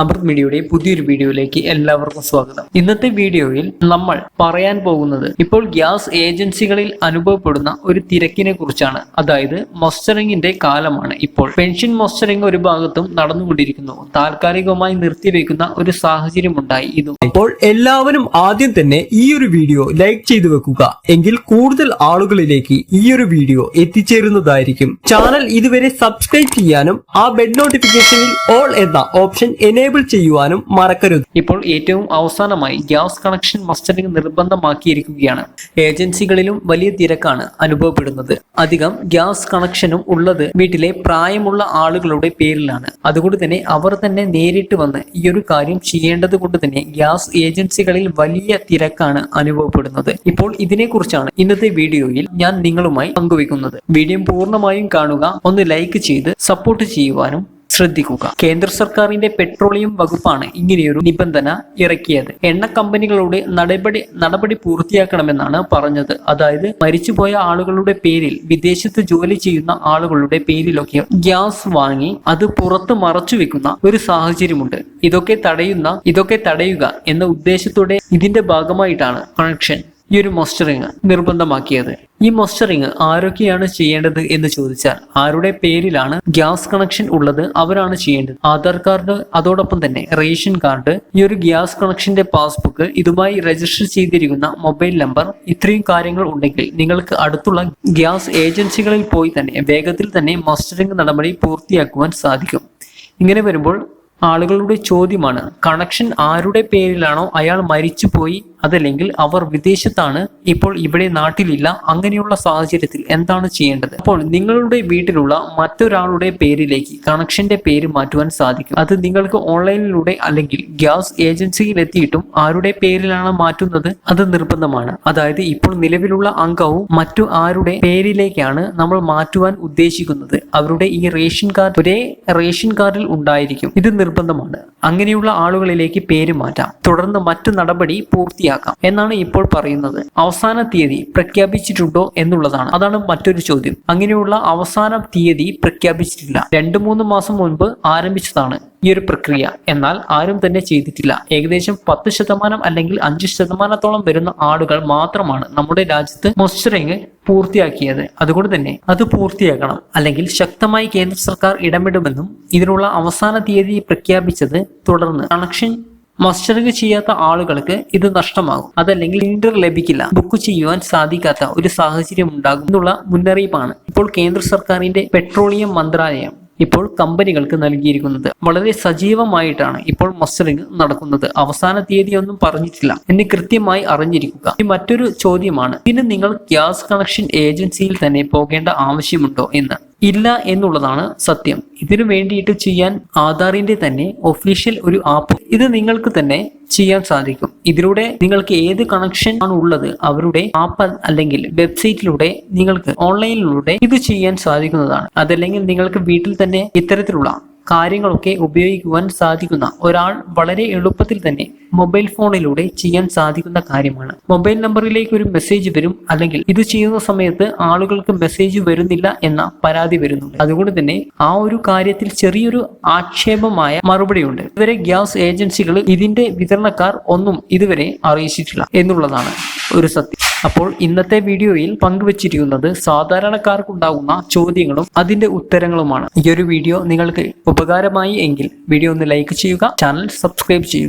അമൃത് മീഡിയയുടെ പുതിയൊരു വീഡിയോയിലേക്ക് എല്ലാവർക്കും സ്വാഗതം. ഇന്നത്തെ വീഡിയോയിൽ നമ്മൾ പറയാൻ പോകുന്നത് ഇപ്പോൾ ഗ്യാസ് ഏജൻസികളിൽ അനുഭവപ്പെടുന്ന ഒരു തിരക്കിനെ കുറിച്ചാണ്. അതായത് മൊസ്റ്ററിംഗിന്റെ കാലമാണ് ഇപ്പോൾ. പെൻഷൻ മൊസ്റ്ററിംഗ് ഒരു ഭാഗത്തും നടന്നുകൊണ്ടിരിക്കുന്നു. താൽക്കാലികമായി നിർത്തിവെക്കുന്ന ഒരു സാഹചര്യം ഉണ്ടായി ഇതും. അപ്പോൾ എല്ലാവരും ആദ്യം തന്നെ ഈ ഒരു വീഡിയോ ലൈക്ക് ചെയ്തു വെക്കുക. എങ്കിൽ കൂടുതൽ ആളുകളിലേക്ക് ഈ ഒരു വീഡിയോ എത്തിച്ചേരുന്നതായിരിക്കും. ചാനൽ ഇതുവരെ സബ്സ്ക്രൈബ് ചെയ്യാനും ആ ബെൽ നോട്ടിഫിക്കേഷനിൽ ഓൾ എന്ന ഓപ്ഷൻ എനേബിൾ ചെയ്യുവാനും മറക്കരുത്. ഇപ്പോൾ ഏറ്റവും അവസാനമായി ഗ്യാസ് കണക്ഷൻ മസ്റ്ററിംഗ് നിർബന്ധമാക്കിയിരിക്കുകയാണ്. ഏജൻസികളിലും വലിയ തിരക്കാണ് അനുഭവപ്പെടുന്നത്. അധികം ഗ്യാസ് കണക്ഷനും ഉള്ളത് വീട്ടിലെ പ്രായമുള്ള ആളുകളുടെ പേരിലാണ്. അതുകൊണ്ട് തന്നെ അവർ തന്നെ നേരിട്ട് വന്ന് ഈ ഒരു കാര്യം ചെയ്യേണ്ടത് കൊണ്ട് തന്നെ ഗ്യാസ് ഏജൻസികളിൽ വലിയ തിരക്കാണ് അനുഭവപ്പെടുന്നത്. ഇപ്പോൾ ഇതിനെക്കുറിച്ചാണ് ഇന്നത്തെ വീഡിയോയിൽ ഞാൻ നിങ്ങളുമായി പങ്കുവെക്കുന്നത് വീഡിയോ പൂർണമായും കാണുക ഒന്ന് ലൈക്ക് ചെയ്ത് സപ്പോർട്ട് ചെയ്യുവാനും ശ്രദ്ധിക്കുക. കേന്ദ്ര സർക്കാരിന്റെ പെട്രോളിയം വകുപ്പാണ് ഇങ്ങനെയൊരു നിബന്ധന ഇറക്കിയത്. എണ്ണ കമ്പനികളോട് നടപടി നടപടി പൂർത്തിയാക്കണമെന്നാണ് പറഞ്ഞത്. അതായത് മരിച്ചുപോയ ആളുകളുടെ പേരിൽ വിദേശത്ത് ജോലി ചെയ്യുന്ന ആളുകളുടെ പേരിലൊക്കെ ഗ്യാസ് വാങ്ങി അത് പുറത്ത് മറച്ചു വെക്കുന്ന ഒരു സാഹചര്യമുണ്ട്. ഇതൊക്കെ തടയുന്ന ഇതൊക്കെ തടയുക എന്ന ഉദ്ദേശത്തോടെ ഇതിന്റെ ഭാഗമായിട്ടാണ് കണക്ഷൻ. ഈ ഒരു മോസ്റ്ററിങ് നിർബന്ധമാക്കിയത്. ഈ മോസ്റ്ററിങ് ആരൊക്കെയാണ് ചെയ്യേണ്ടത് എന്ന് ചോദിച്ചാൽ ആരുടെ പേരിലാണ് ഗ്യാസ് കണക്ഷൻ ഉള്ളത് അവരാണ് ചെയ്യേണ്ടത്. ആധാർ കാർഡ് അതോടൊപ്പം തന്നെ റേഷൻ കാർഡ് ഈ ഒരു ഗ്യാസ് കണക്ഷന്റെ പാസ്ബുക്ക് ഇതുമായി രജിസ്റ്റർ ചെയ്തിരിക്കുന്ന മൊബൈൽ നമ്പർ ഇത്രയും കാര്യങ്ങൾ ഉണ്ടെങ്കിൽ നിങ്ങൾക്ക് അടുത്തുള്ള ഗ്യാസ് ഏജൻസികളിൽ പോയി തന്നെ വേഗത്തിൽ തന്നെ മോസ്റ്ററിങ് നടപടി പൂർത്തിയാക്കുവാൻ സാധിക്കും. ഇങ്ങനെ വരുമ്പോൾ ആളുകളുടെ ചോദ്യമാണ് കണക്ഷൻ ആരുടെ പേരിലാണോ അയാൾ മരിച്ചുപോയി അതല്ലെങ്കിൽ അവർ വിദേശത്താണ് ഇപ്പോൾ ഇവിടെ നാട്ടിലില്ല അങ്ങനെയുള്ള സാഹചര്യത്തിൽ എന്താണ് ചെയ്യേണ്ടത്? അപ്പോൾ നിങ്ങളുടെ വീട്ടിലുള്ള മറ്റൊരാളുടെ പേരിലേക്ക് കണക്ഷന്റെ പേര് മാറ്റുവാൻ സാധിക്കും. അത് നിങ്ങൾക്ക് ഓൺലൈനിലൂടെ അല്ലെങ്കിൽ ഗ്യാസ് ഏജൻസിയിൽ എത്തിയിട്ടും ആരുടെ പേരിലാണ് മാറ്റുന്നത്? അത് നിർബന്ധമാണ്. അതായത് ഇപ്പോൾ നിലവിലുള്ള അംഗവും മറ്റു ആരുടെ പേരിലേക്കാണ് നമ്മൾ മാറ്റുവാൻ ഉദ്ദേശിക്കുന്നത്? അവരുടെ ഈ റേഷൻ കാർഡ് ഒരേ റേഷൻ കാർഡിൽ ഉണ്ടായിരിക്കും. ഇത് നിർബന്ധമാണ്. അങ്ങനെയുള്ള ആളുകളിലേക്ക് പേര് മാറ്റാം. തുടർന്ന് മറ്റു നടപടി പൂർത്തിയാക്കാം. എന്നാണ് ഇപ്പോൾ പറയുന്നത്. അവസാന തീയതി പ്രഖ്യാപിച്ചിട്ടുണ്ടോ എന്നുള്ളതാണ്. അതാണ് മറ്റൊരു ചോദ്യം. അങ്ങനെയുള്ള അവസാന തീയതി പ്രഖ്യാപിച്ചിട്ടില്ല. രണ്ടു മൂന്ന് മാസം മുൻപ് ആരംഭിച്ചതാണ് ഈ ഒരു പ്രക്രിയ. എന്നാൽ ആരും തന്നെ ചെയ്തിട്ടില്ല. ഏകദേശം പത്ത് ശതമാനം അല്ലെങ്കിൽ അഞ്ച് ശതമാനത്തോളം വരുന്ന ആളുകൾ മാത്രമാണ് നമ്മുടെ രാജ്യത്ത് മോസ്ചറിങ് പൂർത്തിയാക്കിയത്. അതുകൊണ്ട് തന്നെ അത് പൂർത്തിയാക്കണം അല്ലെങ്കിൽ ശക്തമായി കേന്ദ്ര സർക്കാർ ഇടപെടുമെന്നും ഇതിനുള്ള അവസാന തീയതി പ്രഖ്യാപിച്ചത് തുടർന്ന്. കണക്ഷൻ മസ്റ്ററിംഗ് ചെയ്യാത്ത ആളുകൾക്ക് ഇത് നഷ്ടമാകും. അതല്ലെങ്കിൽ സിലിണ്ടർ ലഭിക്കില്ല. ബുക്ക് ചെയ്യുവാൻ സാധിക്കാത്ത ഒരു സാഹചര്യം ഉണ്ടാകും എന്നുള്ള മുന്നറിയിപ്പാണ് ഇപ്പോൾ കേന്ദ്ര സർക്കാരിന്റെ പെട്രോളിയം മന്ത്രാലയം ഇപ്പോൾ കമ്പനികൾക്ക് നൽകിയിരിക്കുന്നത്. വളരെ സജീവമായിട്ടാണ് ഇപ്പോൾ മസ്റ്ററിംഗ് നടക്കുന്നത്. അവസാന തീയതി ഒന്നും പറഞ്ഞിട്ടില്ല. എന്ന് കൃത്യമായി അറിഞ്ഞിരിക്കുക. ഇനി മറ്റൊരു ചോദ്യമാണ് ഇതിന് നിങ്ങൾ ഗ്യാസ് കണക്ഷൻ ഏജൻസിയിൽ തന്നെ പോകേണ്ട ആവശ്യമുണ്ടോ എന്ന്. ഇല്ല എന്നുള്ളതാണ് സത്യം. ഇതിനു വേണ്ടിയിട്ട് ചെയ്യാൻ ആധാറിന്റെ തന്നെ ഒഫീഷ്യൽ ഒരു ആപ്പ് ഇത് നിങ്ങൾക്ക് തന്നെ ചെയ്യാൻ സാധിക്കും. ഇതിലൂടെ നിങ്ങൾക്ക് ഏത് കണക്ഷൻ ആണ് ഉള്ളത് അവരുടെ ആപ്പ് അല്ലെങ്കിൽ വെബ്സൈറ്റിലൂടെ നിങ്ങൾക്ക് ഓൺലൈനിലൂടെ ഇത് ചെയ്യാൻ സാധിക്കുന്നതാണ്. അതല്ലെങ്കിൽ നിങ്ങൾക്ക് വീട്ടിൽ തന്നെ ഇത്തരത്തിലുള്ള കാര്യങ്ങളൊക്കെ ഉപയോഗിക്കുവാൻ സാധിക്കുന്ന ഒരാൾ വളരെ എളുപ്പത്തിൽ തന്നെ മൊബൈൽ ഫോണിലൂടെ ചെയ്യാൻ സാധിക്കുന്ന കാര്യമാണ്. മൊബൈൽ നമ്പറിലേക്ക് ഒരു മെസ്സേജ് വരും അല്ലെങ്കിൽ ഇത് ചെയ്യുന്ന സമയത്ത് ആളുകൾക്ക് മെസ്സേജ് വരുന്നില്ല എന്ന പരാതി വരുന്നുണ്ട്. അതുകൊണ്ട് തന്നെ ആ ഒരു കാര്യത്തിൽ ചെറിയൊരു ആക്ഷേപമായ മറുപടിയുണ്ട്. ഇതുവരെ ഗ്യാസ് ഏജൻസികൾ ഇതിന്റെ വിതരണക്കാർ ഒന്നും ഇതുവരെ അറിയിച്ചിട്ടില്ല എന്നുള്ളതാണ് ഒരു സത്യം. അപ്പോൾ ഇന്നത്തെ വീഡിയോയിൽ പങ്കുവച്ചിരിക്കുന്നത് സാധാരണക്കാർക്കുണ്ടാകുന്ന ചോദ്യങ്ങളും അതിന്റെ ഉത്തരങ്ങളുമാണ്. ഈ ഒരു വീഡിയോ നിങ്ങൾക്ക് ഉപകാരമായി എങ്കിൽ വീഡിയോ ഒന്ന് ലൈക്ക് ചെയ്യുക ചാനൽ സബ്സ്ക്രൈബ് ചെയ്യുക.